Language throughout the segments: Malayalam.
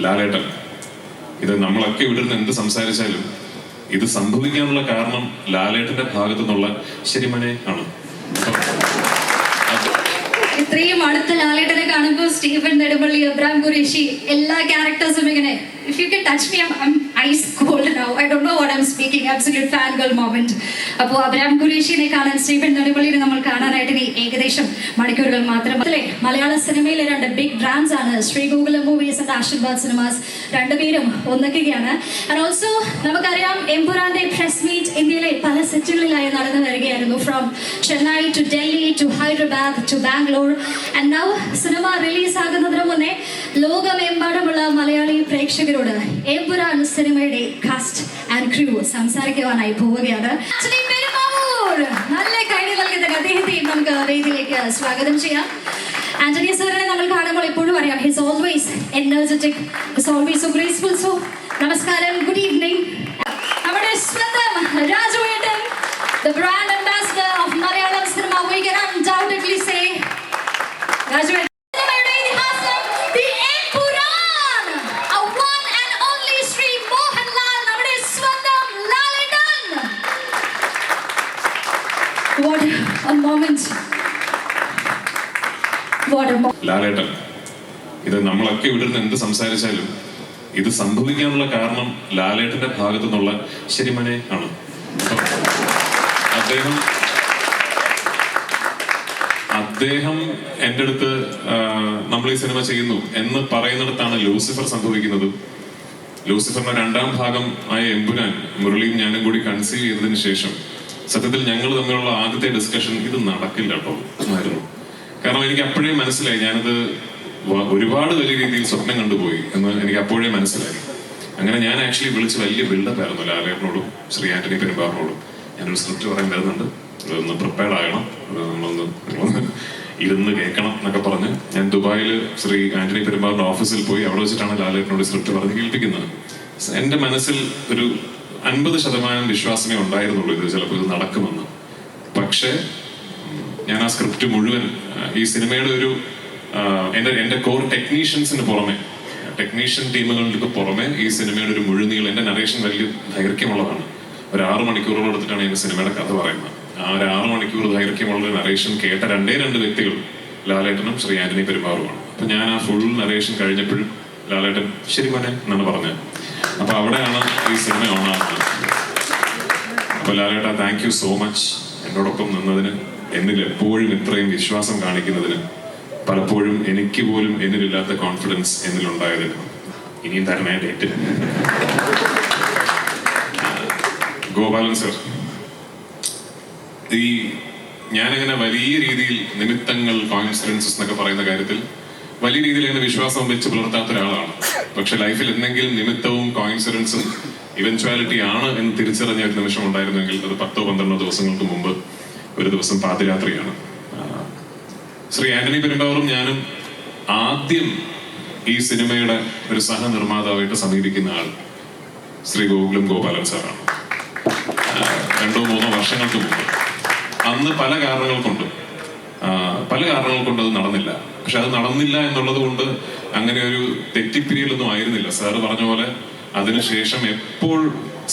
ലാലേട്ടൻ ഇത് നമ്മളൊക്കെ ഇവിടെ നിന്ന് എന്ത് സംസാരിച്ചാലും ഇത് സംഭവിക്കാനുള്ള കാരണം ലാലേട്ടന്റെ ഭാഗത്തു നിന്നുള്ള ശരിമനെ ആണ്. ഇത്രയും അടുത്ത ലാലേട്ടനെ കാണുമ്പോൾ സ്റ്റീഫൻ നെടുമ്പള്ളി അബ്രാം ഖുറേഷി എല്ലാ ക്യാരക്ടേഴ്സും ഇങ്ങനെ. If you can touch me I ice cold now I do know what I'm speaking absolute fan girl moment അപ്പോൾ അബ്രാം ഖുരേഷിനെ കാണാൻ സ്റ്റീഫൻ നെടുമ്പള്ളിനെ നമ്മൾ കാണാനായിട്ട് ഇനി ഏകദേശം മണിക്കൂറുകൾ മാത്രം. അല്ലേ? മലയാള സിനിമയിലെ രണ്ട് ബിഗ് ബ്രാൻഡ്സ് ആണ്. Sree Gokulam movies and Aashirvad cinemas രണ്ടുപേരും ഒന്നിക്കുകയാണ്. ആൻഡ് ഓൾസോ നമുക്കറിയാം എംപുരാന്റെ പ്രസ് മീറ്റ് ഇന്ത്യയിലെ പല സെറ്റുകളിലായി നടന്നു വരികയായിരുന്നു. From Chennai to Delhi to Hyderabad to Bangalore. And now cinema release ആകുന്നതിന് മുന്നേ ലോകമെമ്പാടുമുള്ള മലയാളി പ്രേക്ഷകരോട് എംപുരാൻ സിനിമയുടെ കാസ്റ്റ് ആൻഡ് ക്രൂ സംസാരിക്കുവാനായി പോവുകയാണ്. നല്ല കൈഡി നൽകുന്ന അദ്ദേഹത്തെയും നമുക്ക് വേദിയിലേക്ക് സ്വാഗതം ചെയ്യാം. ആന്റണി സാറിനെ നമ്മൾ കാണുമ്പോൾ എപ്പോഴും അറിയാം he's always energetic he's always so graceful so നമസ്കാരം ഗുഡ് ഈവനിങ് നമ്മുടെ സ്വന്തം രാജുവേട്ടൻ the brand ambassador of Malayalam cinema we can undoubtedly say രാജുവേട്ടൻ ലാലേട്ടൻ ഇത് നമ്മളൊക്കെ ഇവിടെ നിന്ന് എന്ത് സംസാരിച്ചാലും ഇത് സംഭവിക്കാനുള്ള കാരണം ലാലേട്ടന്റെ ഭാഗത്തു നിന്നുള്ള ശരിമനെ ആണ്. അദ്ദേഹം അദ്ദേഹം എന്റെ അടുത്ത് നമ്മൾ ഈ സിനിമ ചെയ്യുന്നു എന്ന് പറയുന്നിടത്താണ് ലൂസിഫർ സംഭവിക്കുന്നത്. ലൂസിഫറിന്റെ രണ്ടാം ഭാഗം ആയ എമ്പുരാൻ മുരളിയും ഞാനും കൂടി കൺസീവ് ചെയ്തതിന് ശേഷം സത്യത്തിൽ ഞങ്ങൾ തമ്മിലുള്ള ആദ്യത്തെ ഡിസ്കഷൻ ഇത് നടക്കില്ല കേട്ടോ എന്നായിരുന്നു. കാരണം എനിക്ക് അപ്പോഴേ മനസ്സിലായി. ഞാനത് ഒരുപാട് വലിയ രീതിയിൽ സ്വപ്നം കണ്ടുപോയി എന്ന് എനിക്ക് അപ്പോഴേ മനസ്സിലായി. അങ്ങനെ ഞാൻ ആക്ച്വലി വിളിച്ച് വലിയ ബിൽഡപ്പ് ആയിരുന്നു. ലാലേട്ടനോടും ശ്രീ ആന്റണി പെരുമ്പാറിനോടും ഞാനൊരു സ്ക്രിപ്റ്റ് പറയാൻ വരുന്നുണ്ട്. അതൊന്ന് പ്രിപ്പയർഡ് ആകണം. നമ്മളൊന്ന് ഇരുന്ന് കേൾക്കണം എന്നൊക്കെ പറഞ്ഞ് ഞാൻ ദുബായിൽ ശ്രീ ആന്റണി പെരുമ്പാറിന്റെ ഓഫീസിൽ പോയി അവിടെ വെച്ചിട്ടാണ് ലാലേട്ടനോട് സ്ക്രിപ്റ്റ് പറഞ്ഞ് കേൾപ്പിക്കുന്നത് എന്റെ മനസ്സിൽ ഒരു അൻപത് ശതമാനം വിശ്വാസമേ ഉണ്ടായിരുന്നുള്ളൂ ഇത് ചിലപ്പോൾ ഇത് നടക്കുമെന്ന്. പക്ഷേ ഞാൻ ആ സ്ക്രിപ്റ്റ് മുഴുവൻ ഈ സിനിമയുടെ ഒരു എന്റെ എന്റെ കോർ ടെക്നീഷ്യൻസിന് പുറമെ ടെക്നീഷ്യൻ ടീമുകൾക്ക് പുറമെ ഈ സിനിമയുടെ ഒരു മുഴുനീളം എന്റെ നറേഷൻ വലിയ ദൈർഘ്യമുള്ളതാണ്. ഒരു ആറ് മണിക്കൂറോളം എടുത്തിട്ടാണ് ഈ സിനിമയുടെ കഥ പറയുന്നത്. ആ ഒരു ആറ് മണിക്കൂർ ദൈർഘ്യമുള്ള നറേഷൻ കേട്ട രണ്ടേ രണ്ട് വ്യക്തികൾ ലാലേട്ടനും ശ്രീ ആന്റണി പെരുമാറുമാണ് അപ്പൊ ഞാൻ ആ ഫുൾ നറേഷൻ കഴിഞ്ഞപ്പോഴും ലാലേട്ടൻ ശരി മോനെ എന്നാണ് പറഞ്ഞത്. അപ്പൊ അവിടെയാണ് ഈ സിനിമ ഓണാകുന്നത്. അപ്പൊ ലാലേട്ട താങ്ക് യു സോ മച്ച് എന്നോടൊപ്പം നിന്നതിന് എന്നിൽ എപ്പോഴും ഇത്രയും വിശ്വാസം കാണിക്കുന്നതിന് പലപ്പോഴും എനിക്ക് പോലും എന്നിലില്ലാത്ത കോൺഫിഡൻസ് എന്നിലുണ്ടായതിന് ഇനിയും തരണേ ഡേറ്റ്. ഗോപാലൻ സർ ഈ ഞാനങ്ങനെ വലിയ രീതിയിൽ നിമിത്തങ്ങൾ കോൺഫിഡൻസസ് എന്നൊക്കെ പറയുന്ന കാര്യത്തിൽ വലിയ രീതിയിൽ അങ്ങനെ വിശ്വാസം വെച്ച് പുലർത്താത്ത ഒരാളാണ്. പക്ഷെ ലൈഫിൽ എന്തെങ്കിലും നിമിത്തവും കോയിൻസിഡൻസും ഇവൻച്വാലിറ്റി ആണ് എന്ന് തിരിച്ചറിഞ്ഞ ഒരു നിമിഷം ഉണ്ടായിരുന്നെങ്കിൽ അത് പത്തോ പന്ത്രണ്ടോ ദിവസങ്ങൾക്ക് മുമ്പ് ഒരു ദിവസം പാതിരാത്രിയാണ്. ശ്രീ ആന്റണി പെരുമ്പാവറും ഞാനും ആദ്യം ഈ സിനിമയുടെ ഒരു സഹനിർമ്മാതാവായിട്ട് സമീപിക്കുന്ന ആൾ ശ്രീ ഗോകുലും ഗോപാലൻ സാറാണ്. രണ്ടോ മൂന്നോ വർഷങ്ങൾക്ക് മുമ്പ്. അന്ന് പല കാരണങ്ങൾ കൊണ്ടും പല കാരണങ്ങൾ കൊണ്ട് അത് നടന്നില്ല. പക്ഷെ അത് നടന്നില്ല എന്നുള്ളത് കൊണ്ട് അങ്ങനെ ഒരു തെറ്റിപ്പിരിയലൊന്നും ആയിരുന്നില്ല. സാറ് പറഞ്ഞ പോലെ അതിനുശേഷം എപ്പോൾ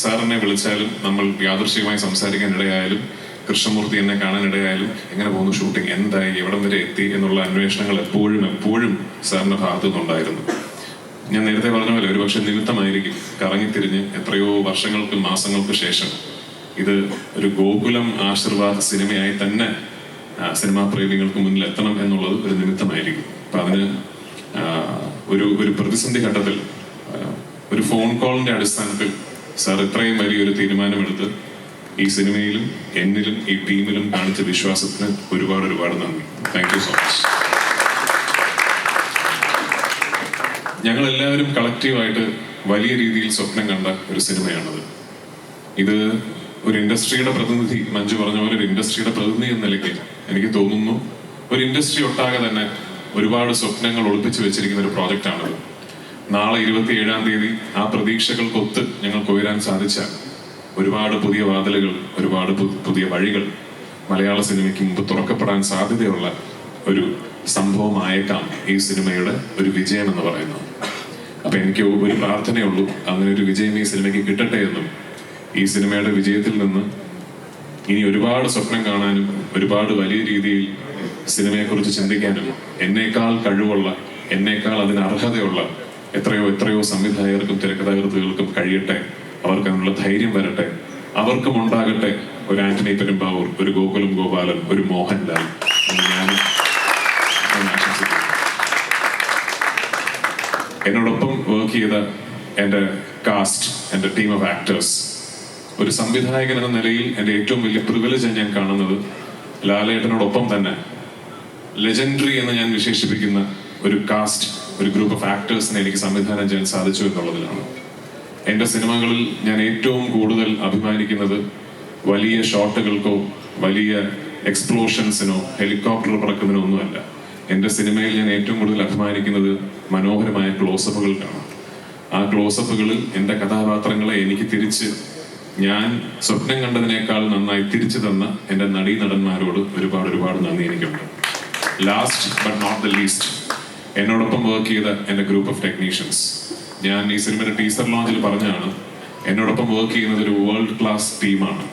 സാറിനെ വിളിച്ചാലും നമ്മൾ യാദൃശ്യമായി സംസാരിക്കാൻ ഇടയായാലും കൃഷ്ണമൂർത്തി എന്നെ കാണാനിടയായാലും എങ്ങനെ പോകുന്നു ഷൂട്ടിംഗ് എന്തായി? എവിടം വരെ എത്തി? എന്നുള്ള അന്വേഷണങ്ങൾ എപ്പോഴും എപ്പോഴും സാറിന്റെ ഭാഗത്തു നിന്നുണ്ടായിരുന്നു. ഞാൻ നേരത്തെ പറഞ്ഞ പോലെ ഒരുപക്ഷെ നിമിത്തമായിരിക്കും കറങ്ങിത്തിരിഞ്ഞ് എത്രയോ വർഷങ്ങൾക്ക് മാസങ്ങൾക്ക് ശേഷം. ഇത് ഒരു ഗോകുലം ആശീർവാദ സിനിമയായി തന്നെ സിനിമാ പ്രേമികൾക്ക് മുന്നിൽ എത്തണം എന്നുള്ളത് ഒരു നിമിത്തമായിരിക്കും. അപ്പൊ അതിന് ഒരു ഒരു പ്രതിസന്ധി ഘട്ടത്തിൽ ഒരു ഫോൺ കോളിന്റെ അടിസ്ഥാനത്തിൽ സാർ ഇത്രയും വലിയൊരു തീരുമാനമെടുത്ത് ഈ സിനിമയിലും എന്നിലും ഈ ടീമിലും കാണിച്ച വിശ്വാസത്തിന് ഒരുപാട് ഒരുപാട് നന്ദി. താങ്ക് യു സോ മച്ച് ഞങ്ങൾ എല്ലാവരും കളക്റ്റീവായിട്ട് വലിയ രീതിയിൽ സ്വപ്നം കണ്ട ഒരു സിനിമയാണത്. ഇത് ഒരു ഇൻഡസ്ട്രിയുടെ പ്രതിനിധി മഞ്ജു പറഞ്ഞ പോലെ ഒരു ഇൻഡസ്ട്രിയുടെ പ്രതിനിധി എന്ന നിലയ്ക്ക് എനിക്ക് തോന്നുന്നു ഒരു ഇൻഡസ്ട്രി ഒട്ടാകെ തന്നെ ഒരുപാട് സ്വപ്നങ്ങൾ ഒളിപ്പിച്ചു വെച്ചിരിക്കുന്ന ഒരു പ്രോജക്റ്റാണത്. നാളെ ഇരുപത്തി ഏഴാം തീയതി ആ പ്രതീക്ഷകൾക്കൊത്ത് ഞങ്ങൾക്ക് ഉയരാൻ സാധിച്ചാൽ ഒരുപാട് പുതിയ വാതിലുകൾ ഒരുപാട് പുതിയ വഴികൾ മലയാള സിനിമയ്ക്ക് മുമ്പ് തുറക്കപ്പെടാൻ സാധ്യതയുള്ള ഒരു സംഭവമായേക്കാം ഈ സിനിമയുടെ ഒരു വിജയം എന്ന് പറയുന്നത്. അപ്പൊ എനിക്ക് ഒരു പ്രാർത്ഥനയുള്ളൂ അങ്ങനെ ഒരു വിജയം ഈ സിനിമയ്ക്ക് കിട്ടട്ടെ എന്നും. ഈ സിനിമയുടെ വിജയത്തിൽ നിന്ന് ഇനി ഒരുപാട് സ്വപ്നം കാണാനും ഒരുപാട് വലിയ രീതിയിൽ സിനിമയെക്കുറിച്ച് ചിന്തിക്കാനും എന്നേക്കാൾ കഴിവുള്ള എന്നേക്കാൾ അതിന് അർഹതയുള്ള എത്രയോ എത്രയോ സംവിധായകർക്കും തിരക്കഥാകൃത്തുകൾക്കും കഴിയട്ടെ അവർക്ക് അതിനുള്ള ധൈര്യം വരട്ടെ. അവർക്കും ഉണ്ടാകട്ടെ ഒരു ആന്റണി പെരുമ്പാവൂർ ഒരു ഗോകുലം ഗോപാലൻ ഒരു മോഹൻലാൽ ഞാൻ എന്നോടൊപ്പം വർക്ക് ചെയ്ത എന്റെ കാസ്റ്റ് എന്റെ ടീം ഓഫ് ആക്ടേഴ്സ് ഒരു സംവിധായകൻ എന്ന നിലയിൽ എന്റെ ഏറ്റവും വലിയ പ്രിവിലേജ് ഞാൻ കാണുന്നത്. ലാലേട്ടനോടൊപ്പം തന്നെ ലെജൻഡറി എന്ന് ഞാൻ വിശേഷിപ്പിക്കുന്ന ഒരു കാസ്റ്റ് ഒരു ഗ്രൂപ്പ് ഓഫ് ആക്ടേഴ്സിനെ എനിക്ക് സംവിധാനം ചെയ്യാൻ സാധിച്ചു എന്നുള്ളതിലാണ്. എന്റെ സിനിമകളിൽ ഞാൻ ഏറ്റവും കൂടുതൽ അഭിമാനിക്കുന്നത് വലിയ ഷോട്ടുകൾക്കോ വലിയ എക്സ്പ്ലോഷൻസിനോ ഹെലികോപ്റ്റർ പറക്കുന്നതിനോ ഒന്നുമല്ല. എന്റെ സിനിമയിൽ ഞാൻ ഏറ്റവും കൂടുതൽ അഭിമാനിക്കുന്നത് മനോഹരമായ ക്ലോസപ്പുകൾക്കാണ്. ആ ക്ലോസപ്പുകളിൽ എന്റെ കഥാപാത്രങ്ങളെ എനിക്ക് തിരിച്ച് ഞാൻ സ്വപ്നം കണ്ടതിനേക്കാൾ നന്നായി തിരിച്ചു തന്ന എന്റെ നടീനടന്മാരോട് ഒരുപാട് ഒരുപാട് നന്ദി എനിക്കുണ്ട്. Last but not the least എന്നോടൊപ്പം വർക്ക് ചെയ്ത എന്റെ ഗ്രൂപ്പ് ഓഫ് ടെക്നീഷ്യൻസ് ഞാൻ ഈ സിനിമയുടെ ടീസർ ലോഞ്ചിൽ പറഞ്ഞാണ് എന്നോടൊപ്പം വർക്ക് ചെയ്യുന്നത് ഒരു വേൾഡ് ക്ലാസ് ടീമാണ്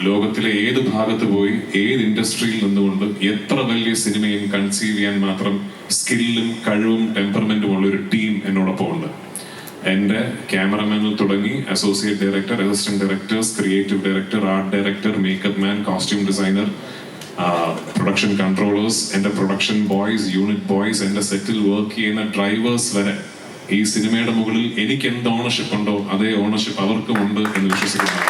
ലോകത്തിലെ ഏത് ഭാഗത്ത് പോയി ഏത് ഇൻഡസ്ട്രിയിൽ നിന്നുകൊണ്ട് എത്ര വലിയ സിനിമയും കൺസീവ് ചെയ്യാൻ മാത്രം സ്കില്ലും കഴിവും ടെമ്പർമെന്റും ഉള്ള ഒരു ടീം എന്നോടൊപ്പം ഉണ്ട്. എന്റെ ക്യാമറമാനിൽ തുടങ്ങി associate director assistant directors creative director art director makeup man costume designer production controllers എന്റെ പ്രൊഡക്ഷൻ ബോയ്സ് യൂണിറ്റ് ബോയ്സ് എന്റെ സെറ്റിൽ വർക്ക് ചെയ്യുന്ന ഡ്രൈവേഴ്സ് വരെ ഈ സിനിമയുടെ മുകളിൽ എനിക്ക് എന്ത് ഓണർഷിപ്പ് ഉണ്ടോ അതേ ഓണർഷിപ്പ് അവർക്കും ഉണ്ട് എന്ന് വിശ്വസിക്കുന്നു.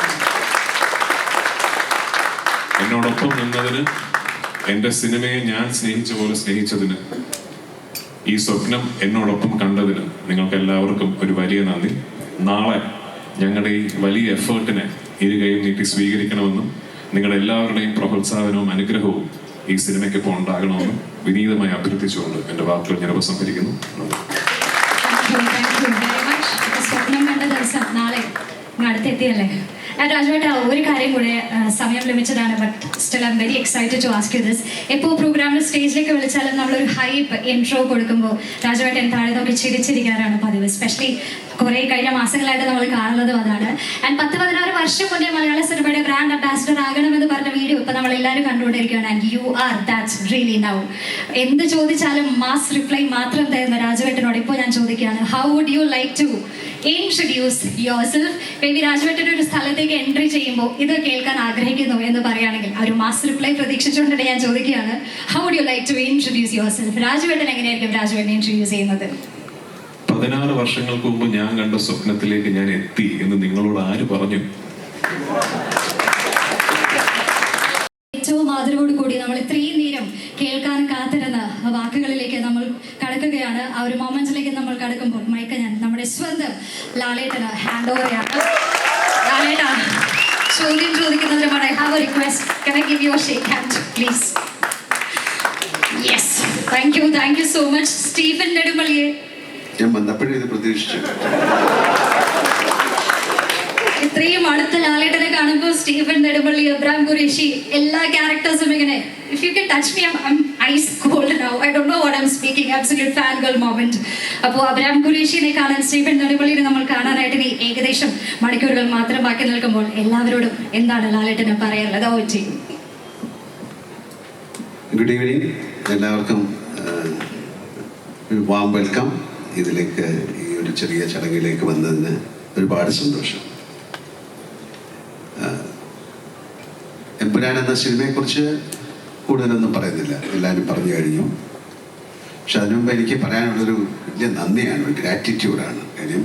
എന്നോടൊപ്പം നിന്നതിന് എന്റെ സിനിമയെ ഞാൻ സ്നേഹിച്ച പോലെ സ്നേഹിച്ചതിന് ഈ സ്വപ്നം എന്നോടൊപ്പം കണ്ടതിന് നിങ്ങൾക്ക് എല്ലാവർക്കും ഒരു വലിയ നന്ദി. നാളെ ഞങ്ങളുടെ ഈ വലിയ എഫേർട്ടിനെ ഇരുകയും നീട്ടി സ്വീകരിക്കണമെന്നും നിങ്ങളുടെ എല്ലാവരുടെയും പ്രോത്സാഹനവും അനുഗ്രഹവും ഈ സിനിമയ്ക്കൊപ്പം ഉണ്ടാകണമെന്നും വിനീതമായി അഭ്യർത്ഥിച്ചുകൊണ്ട് എന്റെ വാക്കുകൾ ഞാൻ ഉപസംഹരിക്കുന്നു. നന്ദി. സ്വപ്നം കണ്ട ദിവസം നാളെ അടുത്തെത്തിയല്ലേ രാജുവേട്ട ഒരു കാര്യം കൂടെ സമയം ലഭിച്ചതാണ് but still I'm very excited to ask you this എപ്പോൾ പ്രോഗ്രാമിൽ സ്റ്റേജിലേക്ക് വിളിച്ചാലും നമ്മളൊരു ഹൈപ്പ് ഇൻട്രോ കൊടുക്കുമ്പോൾ രാജുവേട്ടൻ താഴെ നോക്കി ചിരിച്ചിരിക്കാറാണ് പതിവ് എസ്പെഷ്യലി കുറേ കഴിഞ്ഞ മാസങ്ങളായിട്ട് നമ്മൾ കാണുന്നതും അതാണ്. ആൻഡ് പത്ത് പതിനാറ് വർഷം മുന്നേ മലയാള സിനിമയുടെ ബ്രാൻഡ് അംബാസിഡർ ആകണമെന്ന് പറഞ്ഞ വീഡിയോ ഇപ്പൊ നമ്മൾ എല്ലാവരും കണ്ടുകൊണ്ടിരിക്കുകയാണ്. And you are that's really now എന്ത് ചോദിച്ചാലും മാസ് റിപ്ലൈ മാത്രം തരുന്ന രാജവേട്ടനോട് ഇപ്പോൾ ഞാൻ ചോദിക്കുകയാണ് how would you like to introduce yourself may be രാജുവേട്ടൻ ഒരു സ്ഥലത്തേക്ക് എൻട്രി ചെയ്യുമ്പോൾ ഇത് കേൾക്കാൻ ആഗ്രഹിക്കുന്നു എന്ന് പറയുകയാണെങ്കിൽ ഒരു മാസ് റിപ്ലൈ പ്രതീക്ഷിച്ചുകൊണ്ട് ഞാൻ ചോദിക്കുകയാണ് how would you like to introduce yourself രാജവേട്ടൻ എങ്ങനെയായിരിക്കും രാജുവേട്ടനെ ഇൻട്രൊഡ്യൂസ് ചെയ്യുന്നത്? പതിനാറ് വർഷങ്ങൾക്ക് മുമ്പ് ഞാൻ കണ്ട സ്വപ്നത്തിലേക്ക് ഞാൻ എത്തി എന്ന് നിങ്ങളോട് ആര് പറഞ്ഞു? ഏറ്റവും ആദരവോട് കൂടി നമ്മൾ ഇത്രയും നേരം കേൾക്കാൻ കാത്തിരുന്ന വാക്കുകളിലേക്ക് നമ്മൾ കടക്കുകയാണ്. ആ ഒരു മൊമെന്റിലേക്ക് നമ്മൾ കടക്കുമ്പോൾ മൈക്ക ഞാൻ നമ്മുടെ സ്വന്തം ലാലേട്ടന് ഹാൻഡ് ഓവർ ലാലേട്ട ചോദ്യം ചോദിക്കുന്നതിനുമാണ് I have request can I give your shake hand please yes thank you so much Stephen നെടുമള്ളിയെ ഞാൻ വന്നപ്പോഴും ഇത് പ്രതീക്ഷിച്ചു. ഇത്രയും അടുത്ത ലാലേട്ടനെ കാണുമ്പോൾ സ്റ്റീഫൻ നെടുമ്പള്ളി അബ്രാം ഖുറേഷി എല്ലാ ക്യാരക്ടേഴ്സും ഇങ്ങനെ if you can touch me I'm ice cold now I don't know what I'm speaking absolute fan girl moment അപ്പോൾ അബ്രാം ഖുറേഷിനെ കാണാൻ സ്റ്റീഫൻ നെടുമ്പള്ളിനെ നമ്മൾ കാണാനായിട്ട് ഇനി ഏകദേശം മണിക്കൂറുകൾ മാത്രം ബാക്കി നിൽക്കുമ്പോൾ എല്ലാവരോടും എന്താണ് ലാലേട്ടനെ പറയാനുള്ളത്? ഓ ചെയ്യും ഗുഡ് ഈവനിങ് എല്ലാവർക്കും വാം വെൽക്കം ഇതിലേക്ക് ഈ ഒരു ചെറിയ ചടങ്ങിലേക്ക് വന്നതിന് ഒരുപാട് സന്തോഷം. എമ്പുരാൻ എന്ന സിനിമയെക്കുറിച്ച് കൂടുതലൊന്നും പറയുന്നില്ല. എല്ലാവരും പറഞ്ഞു കഴിഞ്ഞു. പക്ഷെ അതിനു മുമ്പ് എനിക്ക് പറയാനുള്ളൊരു വലിയ നന്ദിയാണ് ഗ്രാറ്റിറ്റ്യൂഡാണ് കാര്യം.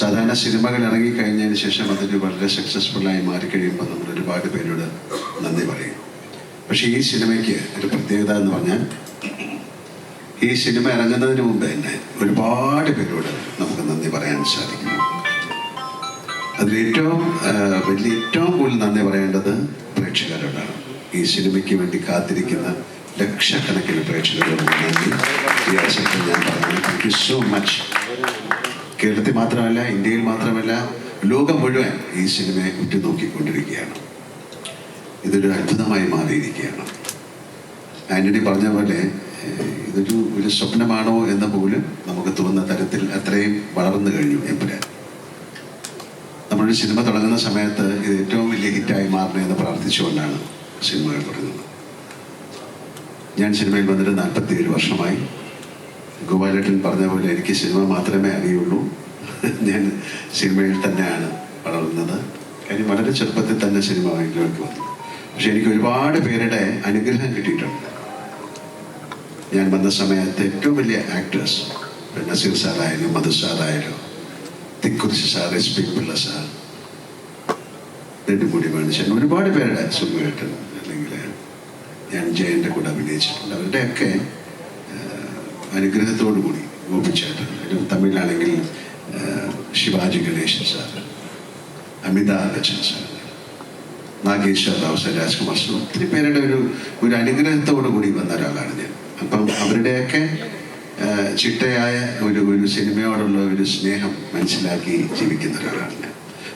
സാധാരണ സിനിമകൾ ഇറങ്ങി ഇറങ്ങിക്കഴിഞ്ഞതിന് ശേഷം അതൊരു വളരെ സക്സസ്ഫുള്ളായി മാറിക്കഴിയുമ്പോൾ നമ്മൾ ഒരുപാട് പേരോട് നന്ദി പറയും. പക്ഷേ ഈ സിനിമയ്ക്ക് ഒരു പ്രത്യേകത എന്ന് പറഞ്ഞാൽ ഈ സിനിമ ഇറങ്ങുന്നതിന് മുമ്പ് തന്നെ ഒരുപാട് പേരോട് നമുക്ക് നന്ദി പറയാൻ സാധിക്കും അതിലേറ്റവും വലിയ ഏറ്റവും കൂടുതൽ നന്ദി പറയേണ്ടത് പ്രേക്ഷകരോടാണ്. ഈ സിനിമയ്ക്ക് വേണ്ടി കാത്തിരിക്കുന്ന ലക്ഷക്കണക്കിന് പ്രേക്ഷകരോട് നന്ദി. ഈ അവസരത്തിൽ ഞാൻ പറഞ്ഞു താങ്ക് യു സോ മച്ച് കേരളത്തിൽ മാത്രമല്ല ഇന്ത്യയിൽ മാത്രമല്ല ലോകം മുഴുവൻ ഈ സിനിമയെ ഉറ്റുനോക്കിക്കൊണ്ടിരിക്കുകയാണ്. ഇതൊരു അത്ഭുതമായി മാറിയിരിക്കുകയാണ്. ആന്റണി പറഞ്ഞ പോലെ ഇതൊരു ഒരു സ്വപ്നമാണോ എന്ന് പോലും നമുക്ക് തോന്നുന്ന തരത്തിൽ അത്രയും വളർന്നു കഴിഞ്ഞു എമ്പുരാൻ. നമ്മളൊരു സിനിമ തുടങ്ങുന്ന സമയത്ത് ഇത് ഏറ്റവും വലിയ ഹിറ്റായി മാറണേ എന്ന് പ്രാർത്ഥിച്ചുകൊണ്ടാണ് സിനിമകൾ തുടങ്ങുന്നത്. ഞാൻ സിനിമയിൽ വന്നിട്ട് നാൽപ്പത്തി ഏഴ് വർഷമായി. ഗോപാലേട്ടൻ പറഞ്ഞ പോലെ എനിക്ക് സിനിമ മാത്രമേ അറിയുള്ളൂ. ഞാൻ സിനിമയിൽ തന്നെയാണ് വളർന്നത്. കാര്യം വളരെ ചെറുപ്പത്തിൽ തന്നെ സിനിമ മേഖലയിലേക്ക് വന്നു പക്ഷെ എനിക്ക് ഒരുപാട് പേരുടെ അനുഗ്രഹം കിട്ടിയിട്ടുണ്ട്. ഞാൻ വന്ന സമയത്ത് ഏറ്റവും വലിയ ആക്ടേഴ്സ് നസീർ സാറായാലും Madhu സാറായാലും Thikkurissi sir S P Pillai sir Nedumudi മനുഷ്യൻ ഒരുപാട് പേരുടെ സുഖമായിട്ട് അല്ലെങ്കിൽ ഞാൻ ജയന്റെ കൂടെ അഭിനയിച്ചിട്ടുണ്ട്. അവരുടെയൊക്കെ അനുഗ്രഹത്തോടു കൂടി ഗോപിച്ചേട്ടൻ തമിഴിലാണെങ്കിൽ Sivaji Ganesan sir Amitabh Bachchan sir Nageswara Rao sir Rajkumar sir ഒത്തിരി പേരുടെ ഒരു ഒരു അനുഗ്രഹത്തോടു കൂടി വന്ന ഒരാളാണ് ഞാൻ. അപ്പം അവരുടെയൊക്കെ ചിട്ടയായ ഒരു ഒരു സിനിമയോടുള്ള ഒരു സ്നേഹം മനസ്സിലാക്കി ജീവിക്കുന്ന ഒരാളാണ്.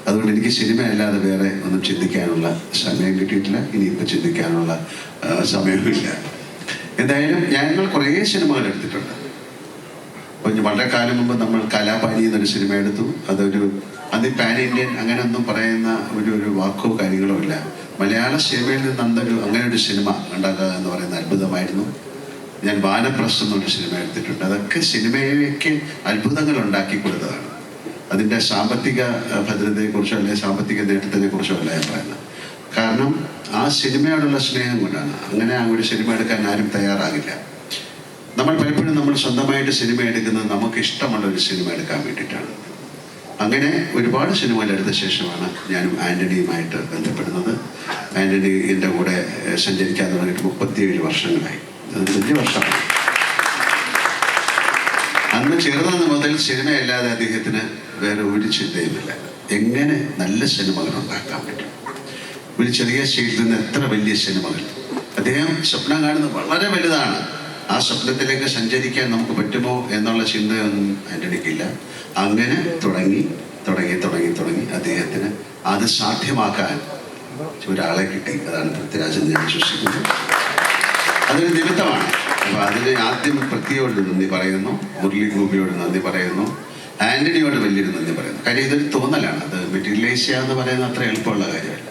അതുകൊണ്ട് എനിക്ക് സിനിമ അല്ലാതെ വേറെ ഒന്നും ചിന്തിക്കാനുള്ള സമയം കിട്ടിയിട്ടില്ല. ഇനിയിപ്പോൾ ചിന്തിക്കാനുള്ള സമയവുമില്ല. എന്തായാലും ഞങ്ങൾ കുറേ സിനിമകൾ എടുത്തിട്ടുണ്ട്. അപ്പോൾ വളരെ കാലം മുമ്പ് നമ്മൾ കലാപാനി എന്നൊരു സിനിമ എടുത്തു. അതൊരു അത് പാൻ ഇന്ത്യൻ അങ്ങനെ ഒന്നും പറയുന്ന ഒരു ഒരു വാക്കോ കാര്യങ്ങളോ ഇല്ല. മലയാള സിനിമയിൽ നിന്ന് അന്നൊരു അങ്ങനെ ഒരു സിനിമ ഉണ്ടാക്കുക എന്ന് പറയുന്ന അത്ഭുതമായിരുന്നു. ഞാൻ ബാലപ്രശ്നം എന്നൊരു സിനിമ എടുത്തിട്ടുണ്ട്. അതൊക്കെ സിനിമയിലേക്ക് അത്ഭുതങ്ങൾ ഉണ്ടാക്കി കൊടുത്തതാണ്. അതിന്റെ സാമ്പത്തിക ഭദ്രതയെക്കുറിച്ചോ അല്ലെങ്കിൽ സാമ്പത്തിക നേട്ടത്തിനെ കുറിച്ചോ അല്ല ഞാൻ പറയുന്നത്. കാരണം ആ സിനിമയോടുള്ള സ്നേഹം കൊണ്ടാണ്. അങ്ങനെ ആ ഒരു സിനിമ എടുക്കാൻ ആരും തയ്യാറാകില്ല. നമ്മൾ പലപ്പോഴും നമ്മൾ സ്വന്തമായിട്ട് സിനിമ എടുക്കുന്നത് നമുക്ക് ഇഷ്ടമുള്ള ഒരു സിനിമ എടുക്കാൻ വേണ്ടിയിട്ടാണ്. അങ്ങനെ ഒരുപാട് സിനിമകൾ എടുത്ത ശേഷമാണ് ഞാനും ആന്റണിയുമായിട്ട് ബന്ധപ്പെടുന്നത്. ആന്റണി എന്റെ കൂടെ സഞ്ചരിക്കാൻ തുടങ്ങിയിട്ട് മുപ്പത്തിയേഴ് വർഷങ്ങളായി. വലിയ വർഷമാണ് അന്ന് ചെറുതെന്ന് മുതൽ സിനിമയല്ലാതെ അദ്ദേഹത്തിന് വേറെ ഒരു ചിന്തയുമില്ല. എങ്ങനെ നല്ല സിനിമകൾ ഉണ്ടാക്കാൻ പറ്റും? ഒരു ചെറിയ സ്റ്റേജിൽ നിന്ന് എത്ര വലിയ സിനിമകൾ? അദ്ദേഹം സ്വപ്നം കാണുന്നത് വളരെ വലുതാണ്. ആ സ്വപ്നത്തിലേക്ക് സഞ്ചരിക്കാൻ നമുക്ക് പറ്റുമോ എന്നുള്ള ചിന്തയൊന്നും ആന്റണിക്കില്ല അങ്ങനെ തുടങ്ങി തുടങ്ങി തുടങ്ങി തുടങ്ങി അദ്ദേഹത്തിന് അത് സാധ്യമാക്കാൻ ഒരാളെ കിട്ടി. അതാണ് പൃഥ്വിരാജൻ ഞാൻ വിശ്വസിക്കുന്നത് അതൊരു നിമിത്തമാണ്. അപ്പൊ അതിന് ആദ്യം പൃഥ്വിയോട് നന്ദി പറയുന്നു മുരളി ഗോപിയോട് നന്ദി പറയുന്നു ആന്റണിയോട് വലിയൊരു നന്ദി പറയുന്നു. കാര്യം ഇതൊരു തോന്നലാണ്. അത് മെറ്റീരിയലൈസ് ചെയ്യുക എന്ന് പറയുന്നത് അത്ര എളുപ്പമുള്ള കാര്യമല്ല.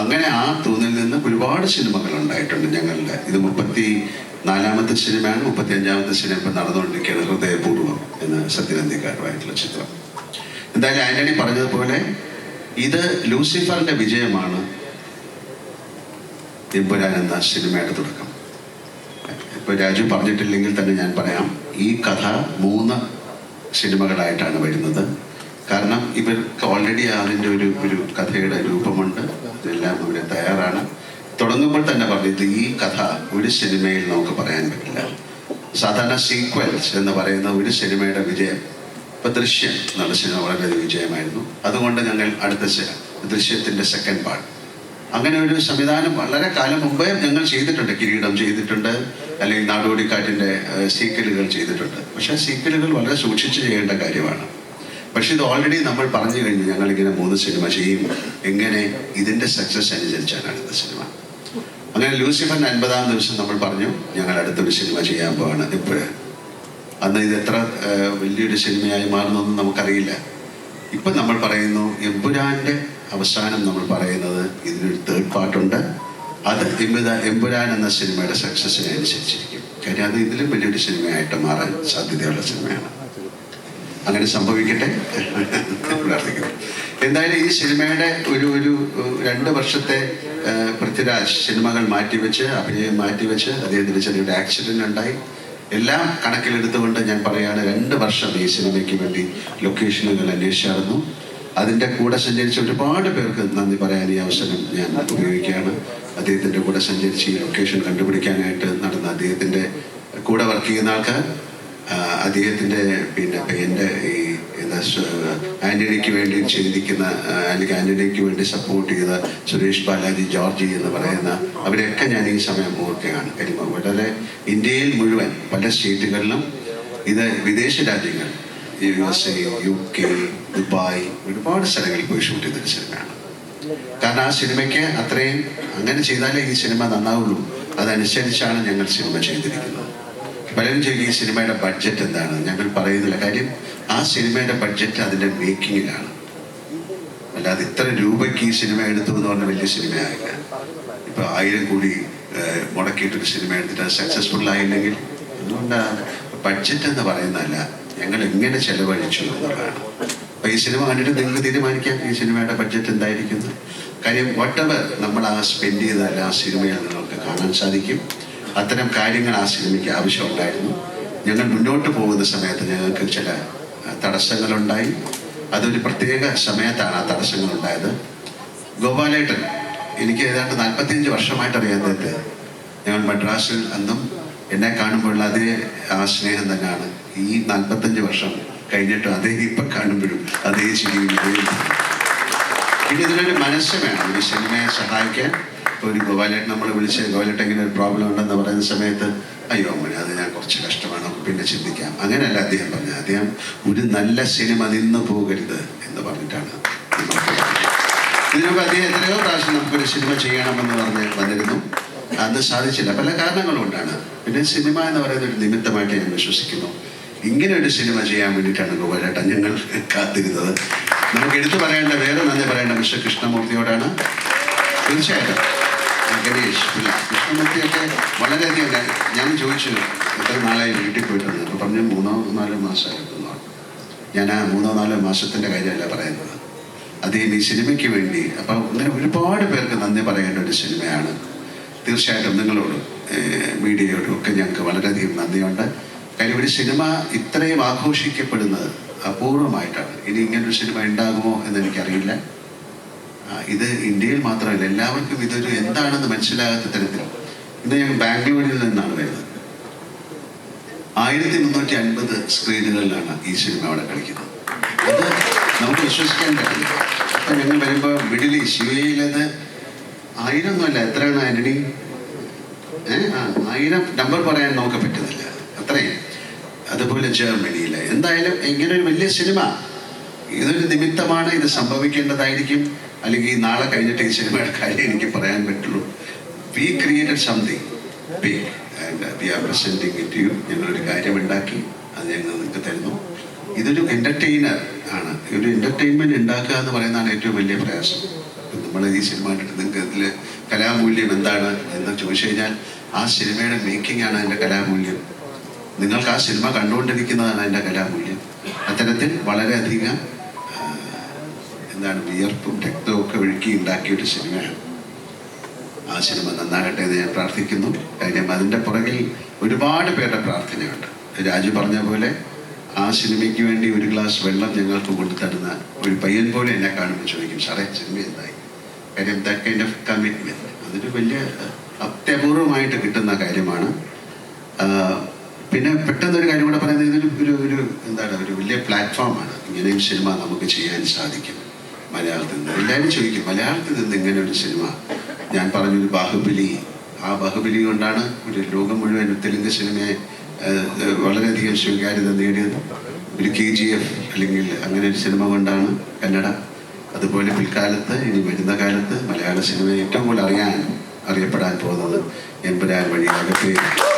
അങ്ങനെ ആ തോന്നിൽ നിന്ന് ഒരുപാട് സിനിമകൾ ഉണ്ടായിട്ടുണ്ട് ഞങ്ങളുടെ. ഇത് മുപ്പത്തി നാലാമത്തെ സിനിമയാണ് മുപ്പത്തി അഞ്ചാമത്തെ സിനിമ ഇപ്പം നടന്നുകൊണ്ടിരിക്കുകയാണ് ഹൃദയപൂർവം എന്ന സത്യനന്ദിക്കാരുമായിട്ടുള്ള ചിത്രം. എന്തായാലും ആന്റണി പറഞ്ഞതുപോലെ ഇത് ലൂസിഫറിന്റെ വിജയമാണ് എമ്പുരാൻ എന്ന സിനിമയുടെ തുടക്കം. ഇപ്പൊ രാജു പറഞ്ഞിട്ടില്ലെങ്കിൽ തന്നെ ഞാൻ പറയാം. ഈ കഥ മൂന്ന് സിനിമകളായിട്ടാണ് വരുന്നത്. കാരണം ഇവർക്ക് ഓൾറെഡി അതിന്റെ ഒരു ഒരു കഥയുടെ രൂപമുണ്ട്. ഇതെല്ലാം ഇവിടെ തയ്യാറാണ്. തുടങ്ങുമ്പോൾ തന്നെ പറഞ്ഞത് ഈ കഥ ഒരു സിനിമയിൽ നമുക്ക് പറയാൻ പറ്റില്ല. സാധാരണ സീക്വൽസ് എന്ന് പറയുന്ന ഒരു സിനിമയുടെ വിജയം ഇപ്പൊ ദൃശ്യം എന്നുള്ള സിനിമ വളരെ വിജയമായിരുന്നു. അതുകൊണ്ട് ഞങ്ങൾ അടുത്ത ദൃശ്യത്തിന്റെ സെക്കൻഡ് പാർട്ട് അങ്ങനെ ഒരു സംവിധാനം വളരെ കാലം മുമ്പേ ഞങ്ങൾ ചെയ്തിട്ടുണ്ട് കിരീടം ചെയ്തിട്ടുണ്ട്. അല്ലെങ്കിൽ നാടോടിക്കാറ്റിന്റെ സീക്കലുകൾ ചെയ്തിട്ടുണ്ട്. പക്ഷേ സീക്വലുകൾ വളരെ സൂക്ഷിച്ച് ചെയ്യേണ്ട കാര്യമാണ്. പക്ഷെ ഇത് ഓൾറെഡി നമ്മൾ പറഞ്ഞു കഴിഞ്ഞു ഞങ്ങൾ ഇങ്ങനെ മൂന്ന് സിനിമ ചെയ്യും എങ്ങനെ ഇതിന്റെ സക്സസ് അനുസരിച്ചാണ് അടുത്ത സിനിമ. അങ്ങനെ ലൂസിഫറിന്റെ അൻപതാം ദിവസം നമ്മൾ പറഞ്ഞു ഞങ്ങൾ അടുത്തൊരു സിനിമ ചെയ്യാൻ പോവാണ് ഇപ്പോഴേ. അന്ന് ഇത് എത്ര വലിയൊരു സിനിമയായി മാറുന്നൊന്നും നമുക്കറിയില്ല. ഇപ്പൊ നമ്മൾ പറയുന്നു എമ്പുരാന്റെ അവസാനം നമ്മൾ പറയുന്നത് ഇതിനൊരു തേർഡ് പാർട്ടുണ്ട് അത് എമ്പുരാ എമ്പുരാൻ എന്ന സിനിമയുടെ സക്സസിനെ അനുസരിച്ചിരിക്കും. കാര്യം അത് ഇതിലും വലിയൊരു സിനിമയായിട്ട് മാറാൻ സാധ്യതയുള്ള സിനിമയാണ്. അങ്ങനെ സംഭവിക്കട്ടെ. പ്രാർത്ഥിക്കുന്നു. എന്തായാലും ഈ സിനിമയുടെ ഒരു ഒരു രണ്ട് വർഷത്തെ പൃഥ്വിരാജ് സിനിമകൾ മാറ്റിവെച്ച് അഭിനയം മാറ്റിവെച്ച് അദ്ദേഹത്തിന് ചെറിയൊരു ആക്സിഡന്റ് ഉണ്ടായി. എല്ലാം കണക്കിലെടുത്തുകൊണ്ട് ഞാൻ പറയാണ് രണ്ട് വർഷം ഈ സിനിമയ്ക്ക് വേണ്ടി ലൊക്കേഷനുകൾ അന്വേഷിച്ചായിരുന്നു. അതിന്റെ കൂടെ സഞ്ചരിച്ച ഒരുപാട് പേർക്ക് നന്ദി പറയാൻ ഈ അവസരം ഞാൻ ഉപയോഗിക്കുകയാണ്. അദ്ദേഹത്തിന്റെ കൂടെ സഞ്ചരിച്ച് ഈ ലൊക്കേഷൻ കണ്ടുപിടിക്കാനായിട്ട് നടന്ന അദ്ദേഹത്തിന്റെ കൂടെ വർക്ക് ചെയ്യുന്ന ആൾക്കാർ അദ്ദേഹത്തിന്റെ പിന്നെ എന്റെ ഈ എന്താ ആന്റണിക്ക് വേണ്ടി ചിന്തിക്കുന്ന അല്ലെങ്കിൽ ആന്റണിക്ക് വേണ്ടി സപ്പോർട്ട് ചെയ്ത സുരേഷ് ബാലാജി ജോർജി എന്ന് പറയുന്ന അവരെയൊക്കെ ഞാൻ ഈ സമയം ഓർക്കുകയാണ്. കാര്യം വളരെ ഇന്ത്യയിൽ മുഴുവൻ പല സ്റ്റേറ്റുകളിലും ഇത് വിദേശ രാജ്യങ്ങൾ U S A U K Dubai ഒരുപാട് സ്ഥലങ്ങളിൽ പോയി ഷൂട്ട് ചെയ്തൊരു സിനിമയാണ്. കാരണം ആ സിനിമയ്ക്ക് അത്രയും അങ്ങനെ ചെയ്താലേ ഈ സിനിമ നന്നാവുള്ളൂ. അതനുസരിച്ചാണ് ഞങ്ങൾ സിനിമ ചെയ്തിരിക്കുന്നത്. പലരും ചോദിക്കും ഈ സിനിമയുടെ ബഡ്ജറ്റ് എന്താണ്? ഞങ്ങൾ പറയുന്നില്ല. കാര്യം ആ സിനിമയുടെ ബഡ്ജറ്റ് അതിന്റെ മേക്കിങ്ങിലാണ് അല്ലാതെ ഇത്ര രൂപയ്ക്ക് ഈ സിനിമ എടുത്തു എന്ന് പറഞ്ഞ വലിയ സിനിമയായില്ല. ഇപ്പൊ ആയിരം കോടി മുടക്കിയിട്ടൊരു സിനിമ എടുത്തിട്ട് സക്സസ്ഫുൾ ആയില്ലെങ്കിൽ അതുകൊണ്ട് ബഡ്ജറ്റ് എന്ന് പറയുന്നതല്ല ഞങ്ങൾ എങ്ങനെ ചെലവഴിച്ചു എന്നുള്ളതാണ്. അപ്പൊ ഈ സിനിമ കണ്ടിട്ട് നിങ്ങൾ തീരുമാനിക്കാം ഈ സിനിമയുടെ ബഡ്ജറ്റ് എന്തായിരിക്കുന്നു? കാര്യം വട്ടവർ നമ്മൾ ആ സ്പെൻഡ് ചെയ്താൽ ആ സിനിമയിൽ നിങ്ങൾക്ക് കാണാൻ സാധിക്കും. അത്തരം കാര്യങ്ങൾ ആ സിനിമയ്ക്ക് ആവശ്യമുണ്ടായിരുന്നു. ഞങ്ങൾ മുന്നോട്ട് പോകുന്ന സമയത്ത് ഞങ്ങൾക്ക് ചില തടസ്സങ്ങളുണ്ടായി. അതൊരു പ്രത്യേക സമയത്താണ് ആ തടസ്സങ്ങൾ ഉണ്ടായത്. ഗോപാലേട്ടൻ എനിക്ക് ഏതാണ്ട് നാൽപ്പത്തിയഞ്ച് വർഷമായിട്ട് അറിയാത്തത് ഞങ്ങൾ മദ്രാസിൽ അന്നും എന്നെ കാണുമ്പോഴുള്ള അതേ ആ സ്നേഹം തന്നെയാണ്. ഈ നാൽപ്പത്തഞ്ച് വർഷം കഴിഞ്ഞിട്ട് അതേ ഇപ്പം കാണുമ്പോഴും അതേ ഇതും. പിന്നെ ഇതിനൊരു മനസ്സ് വേണം. ഒരു സിനിമയെ സഹായിക്കാൻ ഒരു ഗോപാലേട്ടൻ നമ്മൾ വിളിച്ച് ഗോപാലേട്ടൻ ഇങ്ങനെ ഒരു പ്രോബ്ലം ഉണ്ടെന്ന് പറയുന്ന സമയത്ത് അയ്യോ മോനെ അത് ഞാൻ കുറച്ച് കഷ്ടമാണ് പിന്നെ ചിന്തിക്കാം. അങ്ങനെയല്ല അദ്ദേഹം പറഞ്ഞത്. അദ്ദേഹം ഒരു നല്ല സിനിമ നിന്ന് പോകരുത് എന്ന് പറഞ്ഞിട്ടാണ് ഇതിനൊക്കെ അദ്ദേഹം എത്രയോ പ്രാവശ്യം നമുക്കൊരു സിനിമ ചെയ്യണമെന്ന് പറഞ്ഞ് വന്നിരുന്നു. അത് സാധിച്ചില്ല. പല കാരണങ്ങളും ഉണ്ടാണ് പിന്നെ സിനിമ എന്ന് പറയുന്ന ഒരു നിമിത്തമായിട്ട് ഞാൻ വിശ്വസിക്കുന്നു. ഇങ്ങനെ ഒരു സിനിമ ചെയ്യാൻ വേണ്ടിയിട്ടാണ് ഗോപാലേട്ടൻ ഞങ്ങൾ കാത്തിരുന്നത്. നമുക്ക് എടുത്തു പറയേണ്ട വേറെ നന്ദി പറയേണ്ട മിസ്റ്റർ കൃഷ്ണമൂർത്തിയോടാണ്. തീർച്ചയായിട്ടും. ഗണേഷ് പിള്ള കൃഷ്ണമൂർത്തിയൊക്കെ വളരെയധികം ഞാൻ- ചോദിച്ചു എത്ര നാളായി വീട്ടിൽ പോയിട്ടുണ്ട് അപ്പോൾ പറഞ്ഞു മൂന്നോ നാലോ മാസമായിരുന്നു ഞാൻ ആ മൂന്നോ നാലോ മാസത്തിന്റെ കാര്യമല്ല പറയുന്നത്. അദ്ദേഹം ഈ സിനിമയ്ക്ക് വേണ്ടി. അപ്പം അങ്ങനെ ഒരുപാട് പേർക്ക് നന്ദി പറയേണ്ട ഒരു സിനിമയാണ്. തീർച്ചയായിട്ടും നിങ്ങളോടും മീഡിയയോടും ഒക്കെ ഞങ്ങൾക്ക് വളരെയധികം നന്ദിയുണ്ട്. കാര്യം ഒരു സിനിമ ഇത്രയും ആഘോഷിക്കപ്പെടുന്നത് അപൂർവമായിട്ടാണ്. ഇനി ഇങ്ങനൊരു സിനിമ ഉണ്ടാകുമോ എന്ന് എനിക്കറിയില്ല. ഇത് ഇന്ത്യയിൽ മാത്രമല്ല എല്ലാവർക്കും ഇതൊരു എന്താണെന്ന് മനസ്സിലാകാത്ത തരത്തിൽ. ഇന്ന് ഞാൻ ബാംഗ്ലൂരിൽ നിന്നാണ് വരുന്നത്. ആയിരത്തി മുന്നൂറ്റി അൻപത് സ്ക്രീനുകളിലാണ് ഈ സിനിമ അവിടെ കളിക്കുന്നത്. അത് നമുക്ക് വിശ്വസിക്കാൻ പറ്റില്ല. അപ്പം ഞങ്ങൾ വരുമ്പോൾ മിഡിൽ ഈസ്റ്റ് ആയിരം ഒന്നുമല്ല എത്രയാണ് ആന്റണി? ഏഹ് ആയിരം നമ്പർ പറയാൻ നമുക്ക് പറ്റുന്നില്ല. അതുപോലെ ജർമ്മനിയിൽ എന്തായാലും ഇങ്ങനെ ഒരു വലിയ സിനിമ. ഇതൊരു നിമിത്തമാണ് ഇത് സംഭവിക്കേണ്ടതായിരിക്കും. അല്ലെങ്കിൽ നാളെ കഴിഞ്ഞിട്ട് ഈ സിനിമയുടെ കാര്യം എനിക്ക് പറയാൻ പറ്റുള്ളൂ. We created something big and we are presenting it you ഞങ്ങളൊരു കാര്യം ഉണ്ടാക്കി അത് ഞങ്ങൾ നിങ്ങൾക്ക് തരുന്നു. ഇതൊരു എന്റർടൈനർ ആണ്. ഒരു എന്റർടൈൻമെന്റ് ഉണ്ടാക്കുക എന്ന് പറയുന്നതാണ് ഏറ്റവും വലിയ പ്രയാസം. നമ്മൾ ഈ സിനിമ കണ്ടിട്ട് നിങ്ങൾക്ക് ഇതിൽ കലാമൂല്യം എന്താണ് എന്ന് ചോദിച്ചു കഴിഞ്ഞാൽ ആ സിനിമയുടെ മേക്കിംഗ് ആണ് അതിന്റെ കലാമൂല്യം. നിങ്ങൾക്ക് ആ സിനിമ കണ്ടുകൊണ്ടിരിക്കുന്നതാണ് അതിന്റെ കലാമൂല്യം. അത്തരത്തിൽ വളരെയധികം എന്താണ് വിയർപ്പും രക്തവും ഒക്കെ ഒഴുക്കി ഉണ്ടാക്കിയ ഒരു സിനിമയാണ്. ആ സിനിമ നന്നാകട്ടെ എന്ന് ഞാൻ പ്രാർത്ഥിക്കുന്നു. കാര്യം അതിന്റെ പുറകിൽ ഒരുപാട് പേരുടെ പ്രാർത്ഥനയുണ്ട്. രാജു പറഞ്ഞ പോലെ ആ സിനിമയ്ക്ക് വേണ്ടി ഒരു ഗ്ലാസ് വെള്ളം ഞങ്ങൾക്ക് കൊണ്ടു തരുന്ന ഒരു പയ്യൻ പോലെ എന്നെ കാണുമ്പോൾ ചോദിക്കും സാറേ സിനിമ എന്തായി? കാര്യം ദാറ്റ് കൈൻഡ് ഓഫ് കമ്മിറ്റ്മെന്റ് അതൊരു വലിയ അത്യപൂർവമായിട്ട് കിട്ടുന്ന കാര്യമാണ്. പിന്നെ പെട്ടെന്ന് ഒരു കാര്യം കൂടെ പറയുന്നത് ഇതൊരു ഒരു ഒരു എന്താണ് ഒരു വലിയ പ്ലാറ്റ്ഫോമാണ്. ഇങ്ങനെയും സിനിമ നമുക്ക് ചെയ്യാൻ സാധിക്കും. മലയാളത്തിൽ നിന്ന്. എല്ലാവരും ചോദിക്കും മലയാളത്തിൽ നിന്ന് ഇങ്ങനെ ഒരു സിനിമ? ഞാൻ പറഞ്ഞൊരു ബാഹുബലി. ആ ബാഹുബലി കൊണ്ടാണ് ഒരു ലോകം മുഴുവൻ തെലുങ്ക് സിനിമയെ വളരെയധികം സ്വീകാര്യത നേടിയത്. ഒരു കെ ജി എഫ് അല്ലെങ്കിൽ അങ്ങനെ ഒരു സിനിമ കൊണ്ടാണ് കന്നഡ. അതുപോലെ പിൽക്കാലത്ത് ഇനി വരുന്ന കാലത്ത് മലയാള സിനിമ ഏറ്റവും കൂടുതൽ അറിയാൻ അറിയപ്പെടാൻ പോകുന്നത് എമ്പുരാൻ വഴി അകത്തെ എന്ന്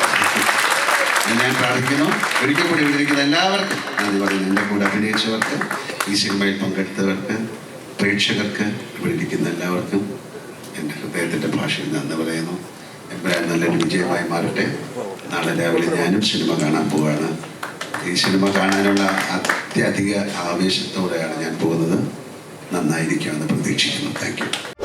ഞാൻ പ്രാർത്ഥിക്കുന്നു. ഒരിക്കൽ കൂടി വിളിക്കുന്ന എല്ലാവർക്കും നന്ദി പറയുന്നു. എന്റെ കൂടെ അഭിനയിച്ചവർക്ക് ഈ സിനിമയിൽ പങ്കെടുത്തവർക്ക് പ്രേക്ഷകർക്ക് വിളിക്കുന്ന എല്ലാവർക്കും എന്റെ ഹൃദയത്തിന്റെ ഭാഷയിൽ നന്ദി പറയുന്നു. എപ്പോഴും നല്ലൊരു വിജയമായി മാറട്ടെ. നാളെ രാവിലെ ഞാനും സിനിമ കാണാൻ പോവുകയാണ് ഈ സിനിമ കാണാനുള്ള അത്യധിക ആവേശത്തോടെയാണ് ഞാൻ പോകുന്നത്. നന്നായിരിക്കുമെന്ന് പ്രതീക്ഷിക്കുന്നു. താങ്ക്